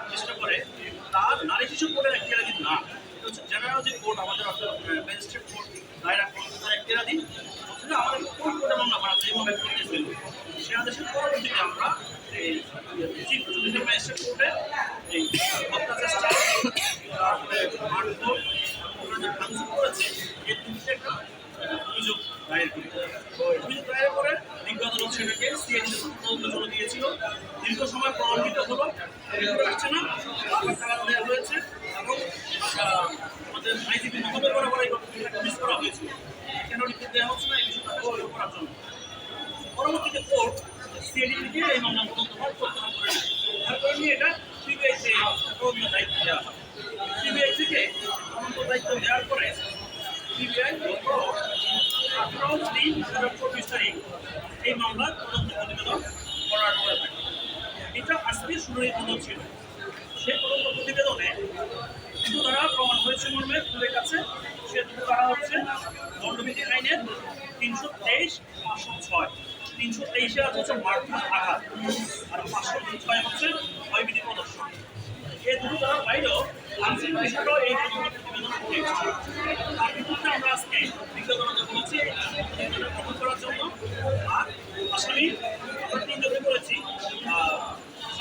আকৃষ্ট করে, তার নারী শিশু কোর্টের না। জেনারেল যে কোর্ট, আমাদের ম্যাজিস্ট্রেট কোর্ট দীর্ঘ সময় প্রলম্বিত হলো দেওয়া হয়েছে এবং আমাদের দেওয়া হচ্ছে না, এই বিষয়টা কোর্ট সিআইডি থেকে এই মামলা তদন্ত নিয়ে। এটা সিবিআই তে তদন্ত দায়িত্ব দেওয়া হয়। সিবিআই থেকে তদন্ত দায়িত্ব দেওয়ার পরে সিবিআই গত শুনানি ছিল। সেই তদন্ত প্রতিবেদনে দুটো ধারা প্রমাণ হয়েছে মর্মে খুলের কাছে। সে ধারা হচ্ছে দণ্ডবিধি আইনের তিনশো তেইশ পাঁচশো ছয়। তিনশো তেইশে আছে হচ্ছে মারধর আঘাত আর পাঁচশো ছয় হচ্ছে ভয়বিধি প্রদর্শন। এই দুটো ধারার বাইরেও আনসিন বিষয়টাও এই প্রতিবেদনে তার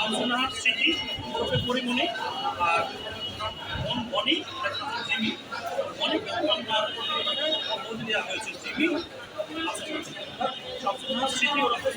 শামসুন্নাহার স্মৃতি ওরফে পরিমণি আর বনি জিমি। বনিকে আমার দেওয়া হয়েছে জিমি। শামসুন্নাহার স্মৃতি ওরফে